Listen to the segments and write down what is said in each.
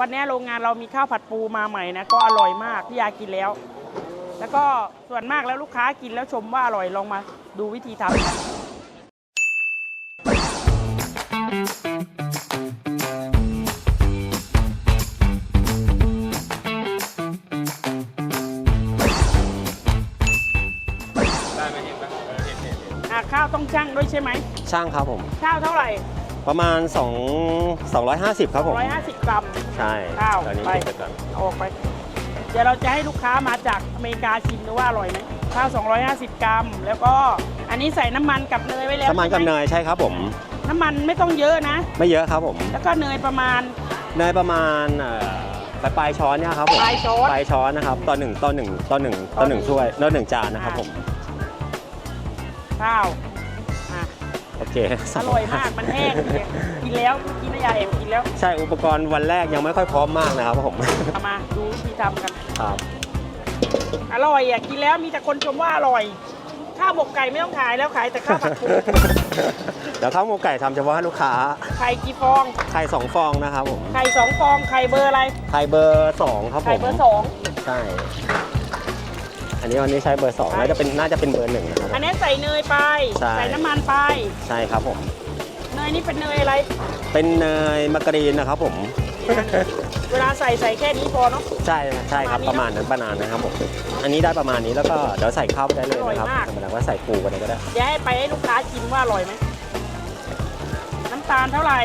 วันนี้โรงงานเรามีข้าวผัดปูมาใหม่นะก็อร่อยมากพี่ยากินแล้ว แล้วก็ส่วนมากแล้วลูกค้ากินแล้วชมว่าอร่อยลองมาดูวิธีทำกันได้ไหมเห็นปะเออเห็นเห็นเห็นอะข้าวต้องชั่งด้วยใช่ไหม ช่างครับผม ข้าวเท่าไหร่ ประมาณ 2 250 ครับผม 150 กรัม ใช่ข้าวตอนนี้ไป เก็บไปก่อนเอาออกไป เดี๋ยวเราจะให้ลูกค้ามาจากอเมริกาชิมดูว่าอร่อยไหมข้าว 250 กรัม แล้วก็อันนี้ใส่น้ำมันกับเนยไว้แล้วน้ำมันกับใช่ไหเนยใช่ครับผม น้ำมันไม่ต้องเยอะนะ ไม่เยอะครับผมแล้วก็เนยประมาณ เนยประมาณเอ่อปลายปลายช้อนเนี่ยครับผมปลายช้อนปลายช้อนนะครับต่อหนึ่งต่อหนึ่งต่อหนึ่งต่อหนึ่งต่อหนึ่ง ถ้วยต่อหนึ่งจานนะครับผม ข้าวอะโอ เคอร่อยมากมันแห้งดีกินแล้วกินนายาเอ็มกินแล้วใช่อุปกรณ์วันแรกยังไม่ค่อยพร้อมมากนะครับผมเอามาดูวิธีทำกันครับอร่อยอะกินแล้วมีแต่คนชมว่าอร่อย ข้าวหมกไก่ไม่ต้องขายแล้วขายแต่ข้าวผัดปูเดี๋ยวข้าวหมูไก่ทำเฉพาะให้ลูกค้าไข่กี่ฟองไข่สองฟองนะครับผมไข่สองฟองไข่เบอร์อะไรไข่เบอร์สองครับผมไข่เบอร์สองใช่ อันนี้วันนี้ใช้เบอร์สองใช่น่าจะเป็นน่าจะเป็นเบอร์หนึ่งนะครับ อันนี้ใส่เนยไป ใช่ ใส่น้ำมันไป ใช่ครับผม เนยนี่เป็นเนยอะไร เป็นเนยมาการีนนะครับผม เวลาใส่ใส่แค่นี้พอเนาะ ใช่ใช่ครับปประระมามาณณนี้นั้นประมาณนะครับผม อันนี้ได้ประมาณนี้แล้วก็เดี๋ยวใส่ข้าวไปได้เลยนะครับอร่อยมาก ธรรมดาก็ใส่ปูไปเลยก็ได้ เดี๋ยวให้ไปให้ลูกค้าชิมว่าอร่อยไหม น้ำตาลเท่าไหร่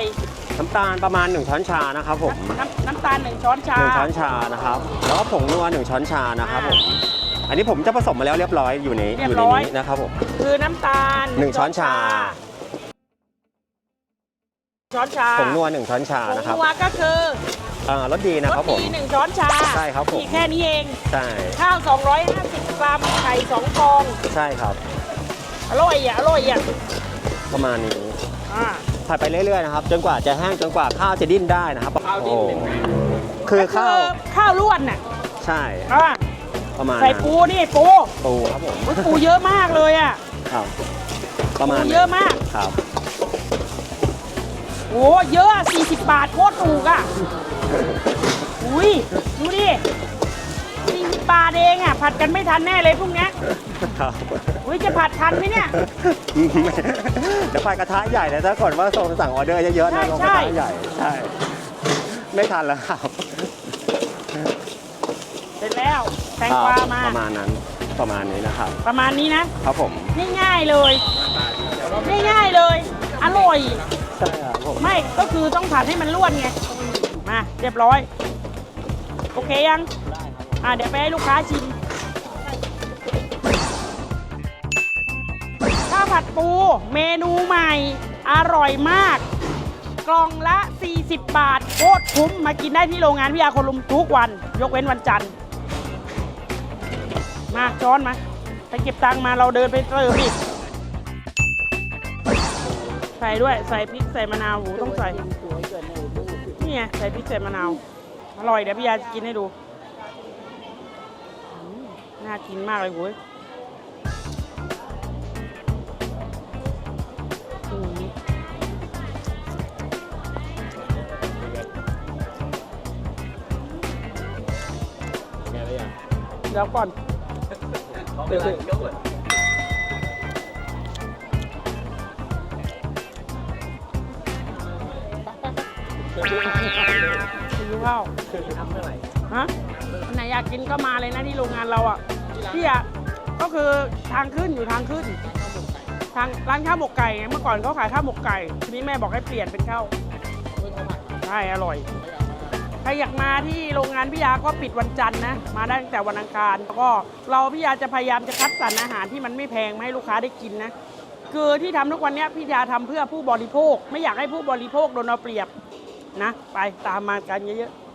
น้ำตาลประมาณ 1 ช้อนชานะครับผมน้ำน้ำตาลหนึ่งช้อนชาหนึ่งช้อนชานะครับ แล้วก็ผงนัวหนึ่งช้อนชานะครับผมอั นนี้ผมจะผสมมาแล้วเรียบร้อยอยู่ในเรียอบยู่ในร้อย นี้นะครับผม คือน้ำตาลหนึ่งช้อนชา ช้อนชาผงนัวหนึ่งช้อนชาผงนะครับนัวก็คืออ่ารสดีนะครับผมรสดีหนึ่งช้อนชาใช่ครับผม มีแค่นี้เอง ใช่ข้าว 250 กรัม ไข่2ฟอง ใช่ครับ อร่อยอะ อร่อยอะประมาณนี้อ่าผัดไปเรื่อยๆนะครับจนกว่าจะแห้งจนกว่าข้าวจะดิ้นได้นะครับโอ้คือข้าว ข้าวล้วนน่ะใช่ อ่า ประมาณใส่นั้นปูนี่ปูปูครับผมอุ๊ยปูเยอะมากเลยอะ ครับ ประมาณปูนั้นเยอะมาก ครับ โอ้เยอะอะ40 บาทโคตรถูกอะ อุ้ยดูดิ40บาทเองอะ ผัดกันไม่ทันแน่เลยพรุ่งเนี้ยครับอุ้ยจะผัดทันไหมเนี่ย เดี๋ยวไปกระทะใหญ่เลยถ้าก่อนว่าส่งสั่งออเดอร์เยอะๆนะใช่ลงกระใช่ทะใหญ่ ใช่ ไม่ทันแล้วครับ เสร็จแล้วแตงกวามา ประมาณนั้นประมาณนี้นะครับประมาณนี้นะ ครับผมง่ายๆเลย ง่ายๆเลย อร่อย ใช่ครับผมไม่ก็คือต้องผัดให้มันร่วนไง มา เรียบร้อย โอเคยัง อ่าเดี๋ยวไปให้ลูกค้าชิม ข้าวผัดปูเมนูใหม่ อร่อยมาก กล่องละ 40 บาท โคตรคุ้ม มากินได้ที่โรงงานพิยาคนลุมทุกวัน ยกเว้นวันจันทร์ มาช้อนมา ไปเก็บตังค์มาเราเดินไปเติมอีกใส่ด้วยใส่พริกใส่มะนาวโหต้องใส่นี่ไงใส่พริกใส่มะนาว อร่อยเดี๋ยวพี่ยาจะกินให้ดู น่ากินมากเลยโว้ยอืม เดี๋ยวก่อนกินข้าวฮะอันไหนอยากกินก็มาเลยนะที่โรงงานเราอะพี่อะก็คือทางขึ้นอยู่ทางขึ้น ทางร้านข้าวหมกไก่ไงเมื่อก่อนเขาขายข้าวหมกไก่ทีนี้แม่บอกให้เปลี่ยนเป็นข้าวใช่อร่อย ใครอยากมาที่โรงงานพี่ยาก็ปิดวันจันทร์นะ มาได้ตั้งแต่วันอังคารแล้วก็เราพี่ยาจะพยายามจะคัดสรรอาหารที่มันไม่แพงมาให้ลูกค้าได้กินนะคือที่ทำทุกวันนี้พี่ยาทำเพื่อผู้บริโภค ไม่อยากให้ผู้บริโภคโดนเอาเปรียบนะ ไปตามมากันเยอะๆ